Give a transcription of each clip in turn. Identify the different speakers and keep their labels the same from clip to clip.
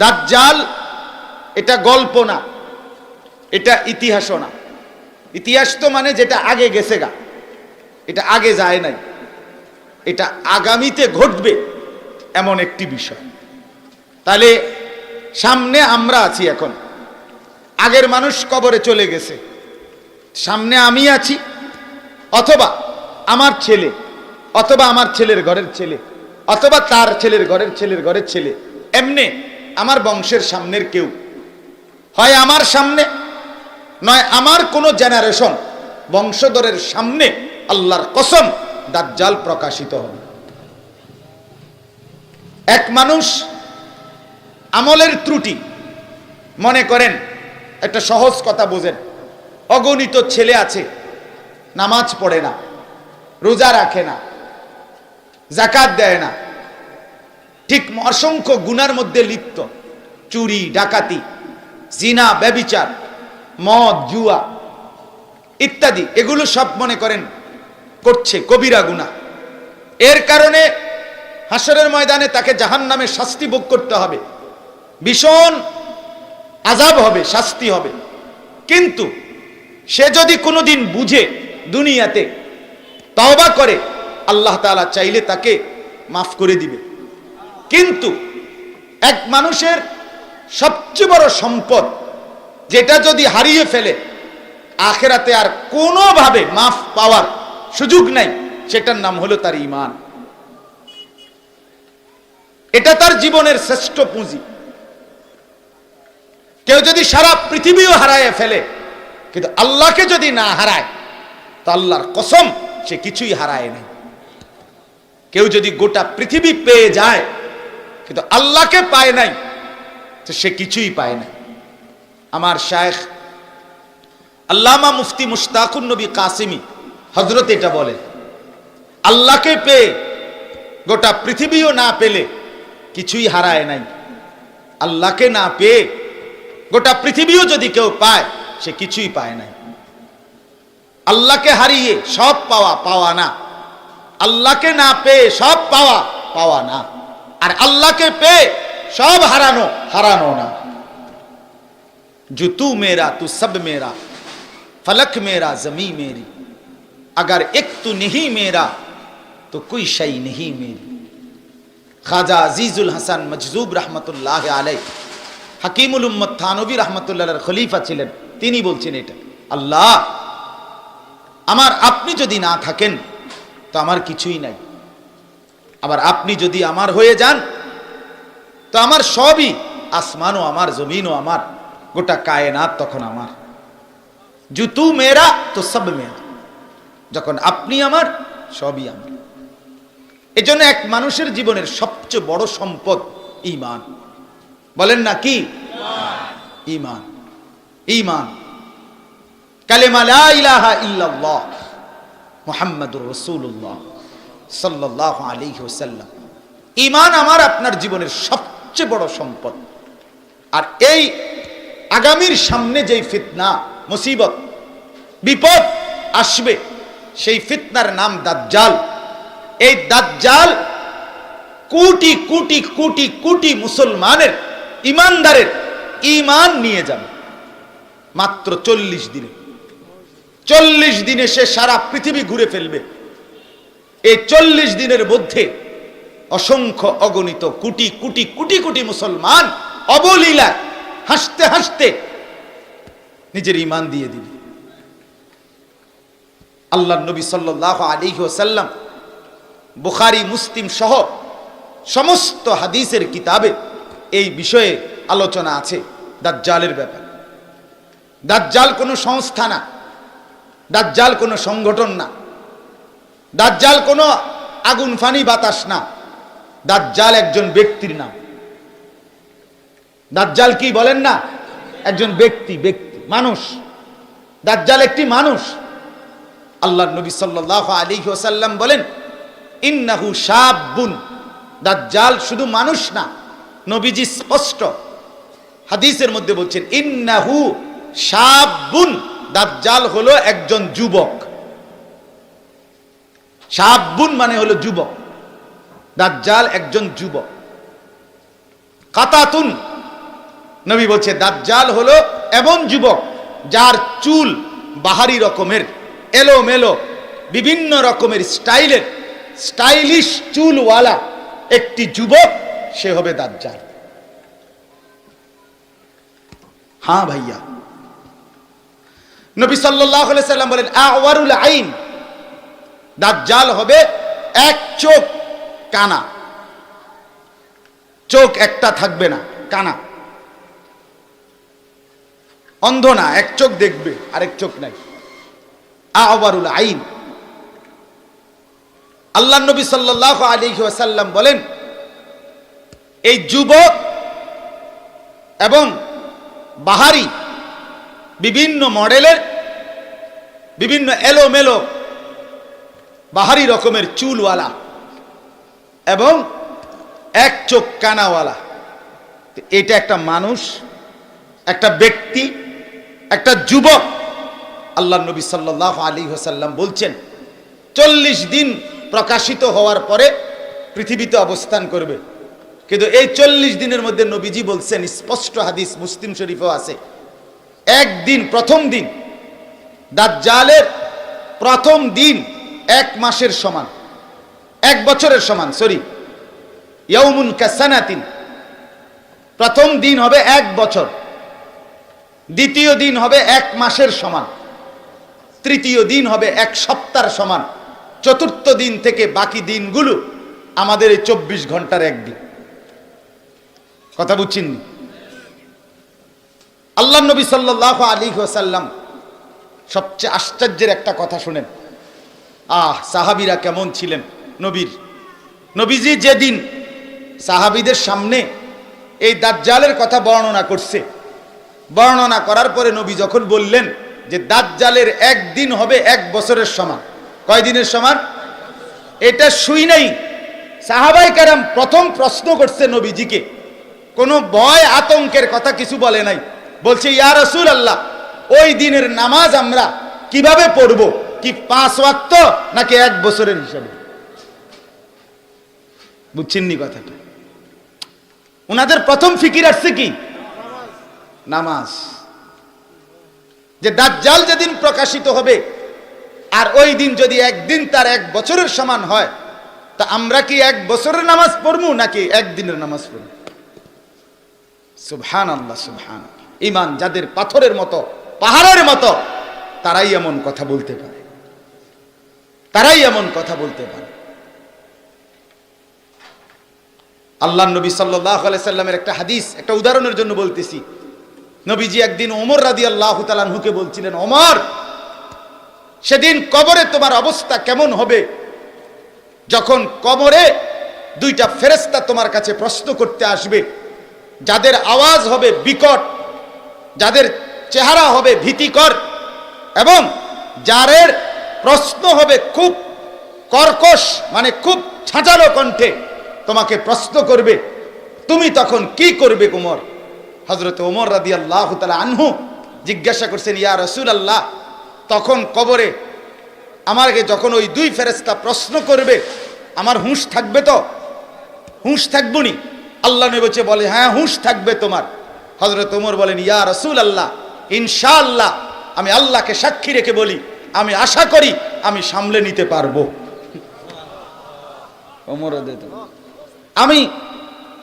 Speaker 1: দাজ্জাল, এটা গল্প না, এটা ইতিহাসও না। ইতিহাস তো মানে যেটা আগে গেছে গা, এটা আগে যায় নাই, এটা আগামীতে ঘটবে এমন একটি বিষয়। তাহলে সামনে আমরা আছি এখন, আগের মানুষ কবরে চলে গেছে, সামনে আমি আছি, অথবা আমার ছেলে, অথবা আমার ছেলের ঘরের ছেলে, অথবা তার ছেলের ঘরের ছেলের ঘরের ছেলে, এমনি আমার বংশের সামনের কেউ। হয় আমার সামনে, নয় আমার কোনো জেনারেশন বংশধরের সামনে আল্লাহর কসম দাজ্জাল প্রকাশিত হবে। এক মানুষ আমলের ত্রুটি, মনে করেন, একটা সহজ কথা বোঝেন, অগণিত ছেলে আছে, নামাজ পড়ে না, রোজা রাখে না জাকাত দেয় না ঠিক অসংখ্য গুনার মধ্যে লিপ্ত। চুরি, ডাকাতি, জিনা, ব্যবিচার, মদ, জুয়া ইত্যাদি, এগুলো সব মনে করেন করছে কবিরা গুনা এর কারণে হাসরের ময়দানে তাকে জাহান নামে শাস্তি ভোগ করতে হবে। ভীষণ আজাব হবে, শাস্তি হবে। কিন্তু সে যদি কোনোদিন বুঝে দুনিয়াতে তওবা করে, আল্লাহ তাআলা চাইলে তাকে মাফ করে দিবে। কিন্তু এক মানুষের সবচেয়ে বড় সম্পদ যেটা যদি হারিয়ে ফেলে, আখেরাতে আর কোনোভাবে মাফ পাওয়ার সুযোগ নাই, সেটার নাম হলো তার ইমান এটা তার জীবনের শ্রেষ্ঠ পুঁজি। কেউ যদি সারা পৃথিবীও হারায় ফেলে, কিন্তু আল্লাহকে যদি না হারায়, তো আল্লাহর কসম সে কিছুই হারায় নাই। কেউ যদি গোটা পৃথিবী পেয়ে যায় কিন্তু আল্লাহকে পায় নাই, তো সে কিছুই পায় না আমার শায়েখ আল্লামা মুফতি মুশতাকুন নবী কাসিমি হজরত এটা বলেন আল্লাহকে পেয়ে গোটা পৃথিবীও না পেলে কিছুই হারায় নাই। আল্লাহকে না পেয়ে গোটা পৃথিবীও যদি কেউ পায়, সে কিছুই পায় নাই। আল্লাহকে হারিয়ে সব পাওয়া পাওয়া না। আল্লাহকে না পেয়ে সব পাওয়া পাওয়া না। আর আল্লাহকে পেয়ে সব হারানো হারানো না जो तू मेरा तू सब मेरा फलक मेरा जमी मेरी अगर एक तू नहीं मेरा तो कोई शई नहीं मेरी খাজা আজিজুল হাসান মজজুব রহমতুল্লাহ আলাই হাকিমুল উম্মদ থানবী রহমতুল্লাহর খলিফা ছিলেন তিনি বলছেন এটা আল্লাহ আমার আপনি যদি না থাকেন তো আমার কিছুই নাই আবার আপনি যদি আমার হয়ে যান, তো আমার সবই আসমানও আমার, জমিনও আমার, গোটা কায়নাত তখন আমার। জুতু মেরা তো সব মেরা যখন আপনি আমার, সবই আমার। এজন্য এক মানুষের জীবনের সবচেয়ে বড় সম্পদ ইমান বলেন না কি? ইমান ইমান কালেমা ইলাহা ইল্লাল্লাহ, মুহাম্মাদুর রাসূলুল্লাহ। সাল্লাল্লাহু আলাইহি ওয়াসাল্লাম। ইমান আমার আপনার জীবনের সবচেয়ে বড় সম্পদ। আর এই আগামীর সামনে যেই ফিতনা, মুসিবত, বিপদ আসবে, সেই ফিতনার নাম দাজ্জাল। এই দাজ্জাল কোটি কোটি কোটি কোটি মুসলমানের ইমানদারের ইমান নিয়ে যাবে। মাত্র চল্লিশ দিনে। চল্লিশ দিনে সে সারা পৃথিবী ঘুরে ফেলবে। এই চল্লিশ দিনের মধ্যে অসংখ্য অগণিত কোটি কোটি কোটি কোটি মুসলমান অবলীলায় হাসতে হাসতে নিজের ইমান দিয়ে দিবে। আল্লাহ নবী সাল্লাহ আলী ওসাল্লাম বুখারি, মুসলিম সহ সমস্ত হাদিসের কিতাবে এই বিষয়ে আলোচনা আছে দাজ্জালের ব্যাপারে। দাজ্জাল কোনো সংস্থা না, দাজ্জাল কোনো সংগঠন না। দাজ্জাল কোনো আগুন ফানি বাতাস না। দাজ্জাল একজন ব্যক্তির নাম। দাজ্জাল কি বলেন না? একজন ব্যক্তি ব্যক্তি, মানুষ। দাজ্জাল একটি মানুষ। আল্লাহ নবী সাল্লাহ আলী ওসাল্লাম বলেন, ইন্নাহু সাবুন দাজ্জাল শুধু মানুষ না, নবীজি স্পষ্ট। হাদিসের মধ্যে বলছেন, ইন্নাহু সাবুন দাজ্জাল হলো একজন যুবক। সাবুন মানে হলো যুবক। দাজ্জাল একজন যুবক। কাতাতুন, নবী বলছে, দাজ্জাল হলো এমন যুবক যার চুল বাহারি রকমের এলো মেলো বিভিন্ন রকমের স্টাইলের, স্টাইলিশ চুলওয়ালা একটি যুবক, সে হবে দাজ্জাল। হ্যাঁ ভাইয়া। নবী আলাইহি সাল্লাম বলেন, আওয়ারুল আইন দাজ্জাল হবে এক চোখ কানা। চোখ একটা থাকবে না, কানা। অন্ধ না, এক চোখ দেখবে, আরেক চোখ নাই। আওয়ারুল আইন। আল্লাহ নবী সাল্লাহ আলী ওয়াসাল্লাম বলেন, এই যুবক এবং বাহারি বিভিন্ন মডেলের বিভিন্ন এলোমেলো বাহারি রকমের চুলওয়ালা এবং এক চোখ কানাওয়ালা। এটা একটা মানুষ, একটা ব্যক্তি, একটা যুবক। আল্লাহ নবী সাল্লাহ আলী হোসাল্লাম বলছেন, চল্লিশ দিন প্রকাশিত হওয়ার পরে পৃথিবীতে অবস্থান করবে। কিন্তু এই চল্লিশ দিনের মধ্যে নবীজি বলছেন, স্পষ্ট হাদিস মুসলিম শরীফও আছে, একদিন প্রথম দিন, দাজ্জালের প্রথম দিন এক মাসের সমান, এক বছরের সমান সরি ইয়ৌমুন কাসানাতিন। প্রথম দিন হবে এক বছর, দ্বিতীয় দিন হবে এক মাসের সমান, তৃতীয় দিন হবে এক সপ্তাহ সমান, চতুর্থ দিন থেকে বাকি দিনগুলো আমাদের এই চব্বিশ ঘণ্টার একদিন। কথা বুঝছেন আল্লাহ নবী সাল্লাহ আলী সাল্লাম সবচেয়ে আশ্চর্যের একটা কথা শুনেন। আহ, সাহাবিরা কেমন ছিলেন নবীর? নবীজি যেদিন সাহাবিদের সামনে এই দাজ্জালের কথা বর্ণনা করছে, বর্ণনা করার পরে নবী যখন বললেন যে দাজ্জালের একদিন হবে এক বছরের সমান কয় দিনের সমান? এটা শুই নাই। সাহাবাই কারাম প্রথম প্রশ্ন করছে নবীজিকে, কোনো ভয় আতঙ্কের কথা কিছু বলে নাই। বলছে, ইয়া রসুল আল্লাহ ওই দিনের নামাজ আমরা কীভাবে পড়ব? কি পাঁচ ওয়াক্ত নাকি এক বছরের হিসাবে? বুঝছেননি কথাটা? ওনাদের প্রথম ফিকির আসছে কি? নামাজ। যে দাজ্জাল যেদিন প্রকাশিত হবে, আর ওই দিন যদি একদিন তার এক বছরের সমান হয়, তা আমরা কি এক বছরের নামাজ পড়ব নাকি একদিনের নামাজ পড়ব? সুবহান আল্লাহ সুবহান ইমান যাদের পাথরের মতো, পাহাড়ের মতো, তারাই এমন কথা বলতে পারে। তারাই এমন কথা বলতে পারে। আল্লাহ নবী সাল্লাহ সাল্লামের একটা হাদিস, একটা উদাহরণের জন্য বলতেছি। নবীজি একদিন ওমর রাদি আল্লাহ তালানহুকে বলছিলেন, ওমর, সেদিন কবরে তোমার অবস্থা কেমন হবে? যখন কবরে দুইটা ফেরেস্তা তোমার কাছে প্রশ্ন করতে আসবে, যাদের আওয়াজ হবে বিকট, যাদের চেহারা হবে ভীতিকর, এবং যাদের প্রশ্ন হবে খুব কর্কশ মানে খুব ছাঁচালো কণ্ঠে তোমাকে প্রশ্ন করবে, তুমি তখন কি করবে কুমর? হজরত ওমর রাদি আল্লাহ তালা আনহু জিজ্ঞাসা করছেন, ইয়া রসুল আল্লাহ তখন কবরে আমাকে যখন ওই দুই ফেরেস্তা প্রশ্ন করবে, আমার হুঁশ থাকবে তো? হুঁশ থাকব নি? আল্লাহ নেবেছে বলে হ্যাঁ হুঁশ থাকবে তোমার। হজরত ওমর বলেন, ইয়া রসুল আল্লাহ ইনশাআল্লাহ, আমি আল্লাহকে সাক্ষী রেখে বলি। আমি আশা করি আমি সামলে নিতে পারব। আমি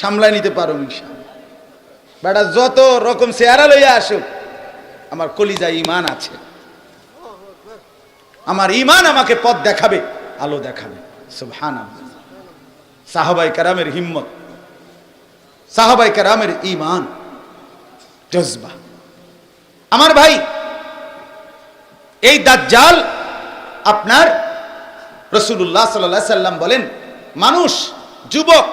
Speaker 1: সামলায় নিতে পারব বেটা যত রকম চেহারা লইয়া আসুক আমার কলিজা ইমান আছে। আমার ইমান আমাকে পথ দেখাবে আলো দেখাবে। সুবহান সাহাবাই কারামের হিম্মত সাহাবাই কারামের ইমান জজবা। আমার ভাই এই দাজ্জাল আপনার রসুল্লাহ সাল্লাহ সাল্লাম বলেন, মানুষ, যুবক,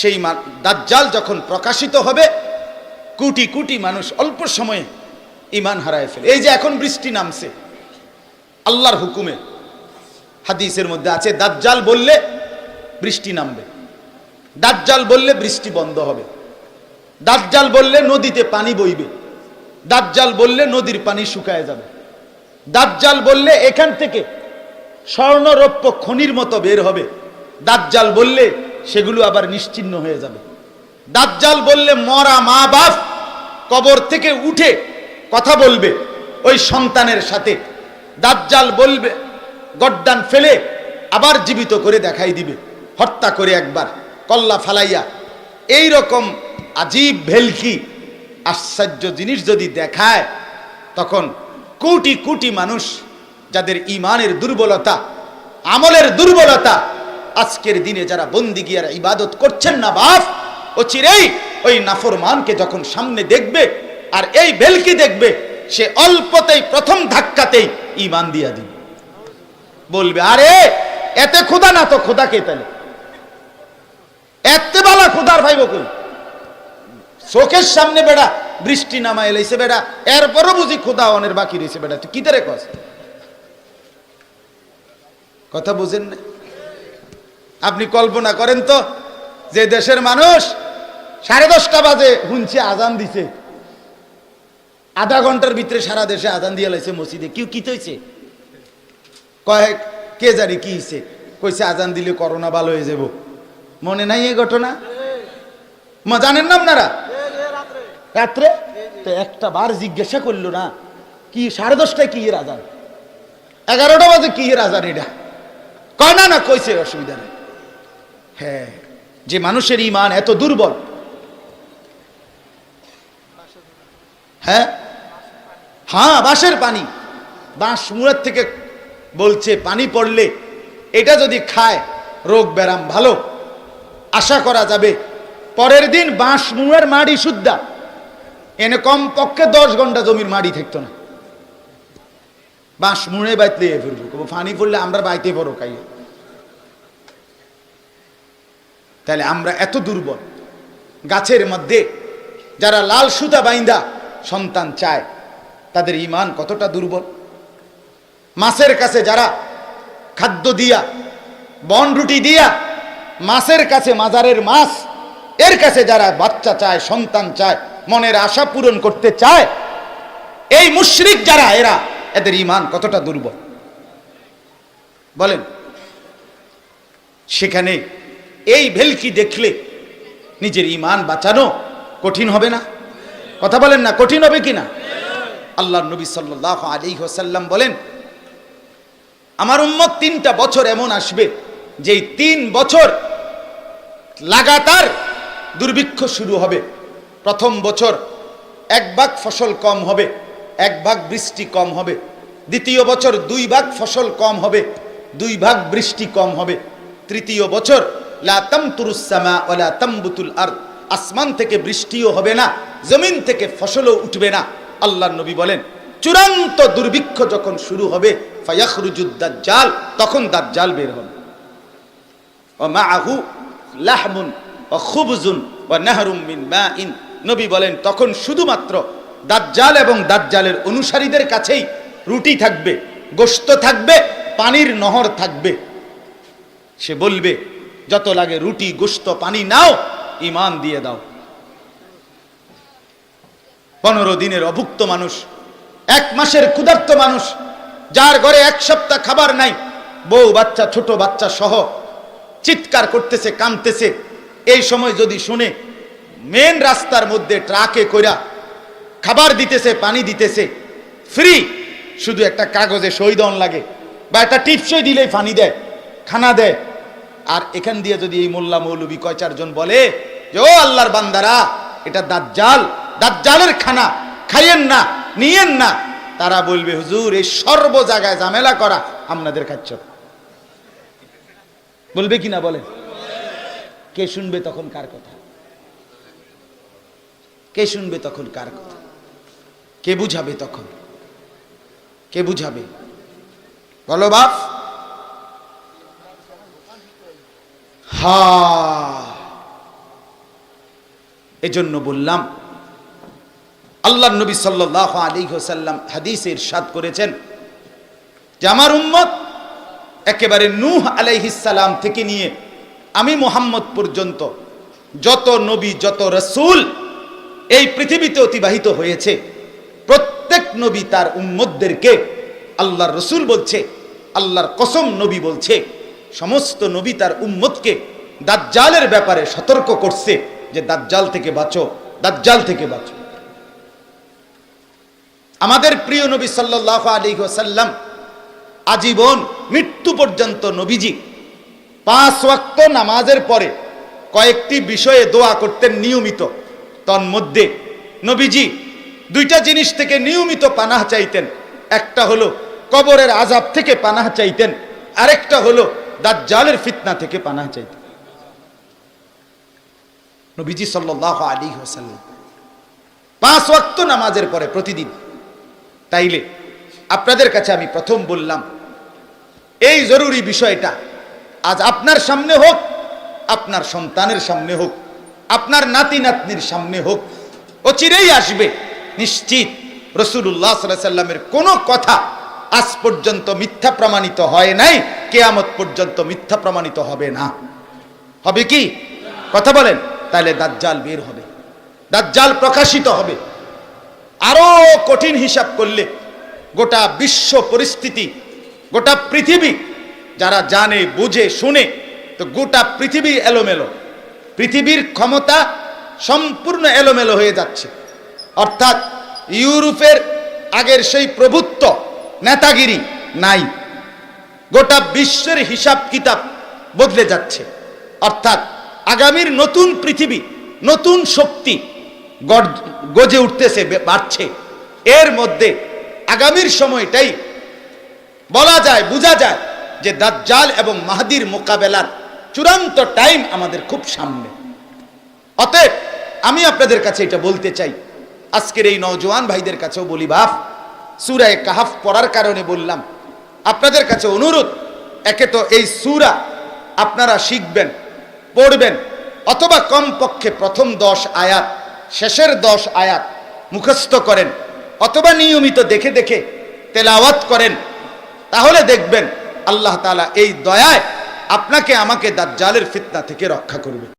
Speaker 1: সেই দাজ্জাল যখন প্রকাশিত হবে, কোটি কোটি মানুষ অল্প সময়ে ইমান হারায় ফেলে। এই যে এখন বৃষ্টি নামছে, আল্লাহর হুকুমে হাদিসের মধ্যে আছে, দাজ্জাল বললে বৃষ্টি নামবে, দাজ্জাল বললে বৃষ্টি বন্ধ হবে, দাজ্জাল বললে নদীতে পানি বইবে, দাজ্জাল বললে নদীর পানি শুকায় যাবে। দাজ্জাল বললে এখান থেকে স্বর্ণরৌপ্য খনির মতো বের হবে। দাজ্জাল বললে সেগুলো আবার নিশ্চিন্ন হয়ে যাবে। দাজ্জাল বললে মরা মা বাপ কবর থেকে উঠে কথা বলবে ওই সন্তানের সাথে। দাজ্জাল বলবে, গড্ডান ফেলে আবার জীবিত করে দেখাই দিবে, হত্যা করে একবার, কল্লা ফালাইয়া। এই রকম আজীব ভেলকি, আশ্চর্য জিনিস যদি দেখায়, তখন কোটি কোটি মানুষ যাদের ইমানের দুর্বলতা, আমলের দুর্বলতা, আজকের দিনে যারা বন্দি গিয়ার ইবাদত করছেন না বাপ, ও চিরেই ওই নাফরমানকে যখন সামনে দেখবে আর এই বেলকি দেখবে, সে অল্পতেই প্রথম ধাক্কাতেই ইমান দিয়া দিবে। বলবে, আরে, এতে খোদা না তো খোদা কে তাহলে? এতে বালা খোদার ভাই বকুল চোখের সামনে বেড়া বৃষ্টি নামায় এলাইছে বেড়া এরপরও বুঝি খোদা অনের বাকি রয়েছে বেড়া তুই কি তারে কস? কথা বুঝেন না? আপনি কল্পনা করেন তো, যে দেশের মানুষ সাড়ে দশটা বাজে হুনছে আজান দিছে। আধা ঘণ্টার ভিতরে সারা দেশে আজান দিয়ে লাইছে মসজিদে। কেউ কি হয়েছে কয়েক কে জানি কি হয়েছে কইছে আজান দিলে করোনা ভালো হয়ে যাব। মনে নাই এই ঘটনা? মা জানেন না আপনারা? রাত্রে তো একটা বার জিজ্ঞাসা করল না, কি সাড়ে দশটায় কি এর আজান এগারোটা বাজে কি এর আজান এটা? কয়, না না, কইছে, অসুবিধা নেই। হ্যাঁ যে মানুষের ইমান এত দুর্বল। হ্যাঁ? হ্যাঁ বাঁশের পানি। বাঁশ মুড়ের থেকে বলছে, পানি পড়লে এটা যদি খায়, রোগ ব্যারাম ভালো। আশা করা যাবে, পরের দিন বাঁশ মুড়ের মাড়ি শুদ্ধা। এনে কম পক্ষে দশ ঘণ্টা জমির মাড়ি থাকতো না। বাঁশ মুড়ে বাইতলে ফিরবো। পানি পড়লে আমরা বাইতে বড় খাইয়ে তাহলে আমরা এত দুর্বল। গাছের মধ্যে যারা লাল সুতা বাইন্দা সন্তান চায়, তাদের ইমান কতটা দুর্বল? মাছের কাছে যারা খাদ্য দিয়া, বন রুটি দিয়া মাছের কাছে মাজারের মাছ, এর কাছে যারা বাচ্চা চায়, সন্তান চায় মনের আশা পূরণ করতে চায়, এই মুশরিক যারা, এরা এদের ইমান কতটা দুর্বল? বলেন। সেখানে এই ভেলকি দেখলে নিজের ইমান বাঁচানো কঠিন হবে না? কথা বলেন না, কঠিন হবে কি না? আল্লাহ নবী সাল্লাহ আলী হোসাল্লাম বলেন, আমার উম্মত তিনটা বছর এমন আসবে, যেই তিন বছর লাগাতার দুর্ভিক্ষ শুরু হবে। প্রথম বছর এক ভাগ ফসল কম হবে, এক ভাগ বৃষ্টি কম হবে। দ্বিতীয় বছর দুই ভাগ ফসল কম হবে, দুই ভাগ বৃষ্টি কম হবে। তৃতীয় বছর, লা তামতুরুস-সামা ওয়ালা তামবুতুল আরদ, আসমান থেকে বৃষ্টিও হবে না, জমিন থেকে ফসলও উঠবে না। আল্লাহ নবী বলেন, চূড়ান্ত দুর্ভিক্ষ যখন শুরু হবে ফায়াখরুজুদ দাজ্জাল, তখন জাল বের হবে। মাআহু লাহমুন ওয়া খুবজুন ওয়া নাহরুম মিন মাইন। নবী বলেন, তখন শুধুমাত্র দাজ্জাল এবং দাজ্জালের অনুসারীদের কাছেই রুটি থাকবে, গোশত থাকবে, পানির নহর থাকবে। সে বলবে, যত লাগে রুটি, গোশত, পানি নাও ইমান দিয়ে দাও। পনেরো দিনের অভুক্ত মানুষ, এক মাসের ক্ষুধার্ত মানুষ, যার ঘরে এক সপ্তাহ খাবার নাই, বউ, বাচ্চা, ছোট বাচ্চা সহ চিৎকার করতেছে কামতেছে এই সময় যদি শুনে মেন রাস্তার মধ্যে ট্রাকে কইরা খাবার দিতেছে, পানি দিতেছে। ফ্রি। শুধু একটা কাগজে সই দন লাগে। বা একটা টিপসই দিলেই পানি দেয়, খানা দেয়। আর এখান দিয়ে যদি এই মোল্লা মৌলবী কয় চারজন বলে যে, ও আল্লাহর বান্দারা, এটা দাজ্জাল। দাজ্জালের খানা। খাইয়েন না, নিয়েন না। তারা বলবে, হুজুর, এই সর্ব জায়গায় ঝামেলা করা আপনাদের খাচ্ছ। বলবে কি না বলেন? কে শুনবে তখন কার কথা? কে শুনবে তখন কার কথা? কে বুঝাবে তখন? কে বুঝাবে? বলো বাপ। হা। এজন্য বললাম আল্লাহ নবী সাল্লাহ আলী হোসাল্লাম হাদিসে ইরশাদ করেছেন যে আমার উম্মত একেবারে নূহ আলাইহিসাল্লাম থেকে নিয়ে আমি মোহাম্মদ পর্যন্ত যত নবী, যত রসুল এই পৃথিবীতে অতিবাহিত হয়েছে। প্রত্যেক নবী তার উম্মদদেরকে আল্লাহর রসুল বলছে, আল্লাহর কসম নবী বলছে, সমস্ত নবী তার উম্মতকে দাজ্জালের ব্যাপারে সতর্ক করছে যে দাজ্জাল থেকে বাঁচো, দাজ্জাল থেকে বাঁচো। আমাদের প্রিয় নবী সাল্লাহ আলী ওসাল্লাম আজীবন মৃত্যু পর্যন্ত নবীজি পাঁচ ওয়াক্ত নামাজের পরে কয়েকটি বিষয়ে দোয়া করতেন নিয়মিত। তন্মধ্যে নবীজি দুইটা জিনিস থেকে নিয়মিত পানাহ চাইতেন। একটা হলো কবরের আজাব থেকে পানাহ চাইতেন, আরেকটা হলো দাজ্জালের ফিতনা থেকে পানাহ চাইতেন। নবীজি সাল্লাহ আলী হোসাল্লাম পাঁচ ওয়াক্ত নামাজের পরে প্রতিদিন, তাইলে আপনাদের কাছে আমি প্রথম বললাম, এই জরুরি বিষয়টা আজ আপনার সামনে হোক, আপনার সন্তানের সামনে হোক আপনার নাতি নাতনির সামনে হোক, ও চিরেই আসবে। নিশ্চিত রসুল্লাহ সাল্লামের কোনো কথা আজ পর্যন্ত মিথ্যা প্রমাণিত হয় নাই, কেয়ামত পর্যন্ত মিথ্যা প্রমাণিত হবে না। হবে কি? কথা বলেন, তাহলে দাজ্জাল বের হবে। দাজ্জাল প্রকাশিত হবে। আরও কঠিন হিসাব করলে গোটা বিশ্ব পরিস্থিতি, গোটা পৃথিবী, যারা জানে, বুঝে, শুনে, তো গোটা পৃথিবী এলোমেলো। পৃথিবীর ক্ষমতা সম্পূর্ণ এলোমেলো হয়ে যাচ্ছে। অর্থাৎ ইউরোপের আগের সেই প্রভুত্ব নেতাগিরি নাই। গোটা বিশ্বের হিসাব কিতাব বদলে যাচ্ছে। অর্থাৎ আগামীর নতুন পৃথিবী, নতুন শক্তি গজে উঠতেছে বাড়ছে। এর মধ্যে আগামীর সময়টাই বলা যায়, বোঝা যায় যে দাজ্জাল এবং মাহাদির মোকাবেলার চূড়ান্ত টাইম আমাদের খুব সামনে। অতএব আমি আপনাদের কাছে এটা বলতে চাই। আজকের এই নওজোয়ান ভাইদের কাছেও বলি, বাপ সুরায় কাহাফ পড়ার কারণে বললাম। আপনাদের কাছে অনুরোধ, একে তো এই সুরা আপনারা শিখবেন, পড়বেন, অথবা কমপক্ষে প্রথম দশ আয়াত, শেষের দশ আয়াত মুখস্থ করেন, অথবা নিয়মিত দেখে দেখে তেলাওয়াত করেন। তাহলে দেখবেন আল্লাহ তাআলা এই দয়ায় আপনাকে আমাকে দাজ্জালের ফিতনা থেকে রক্ষা করবে।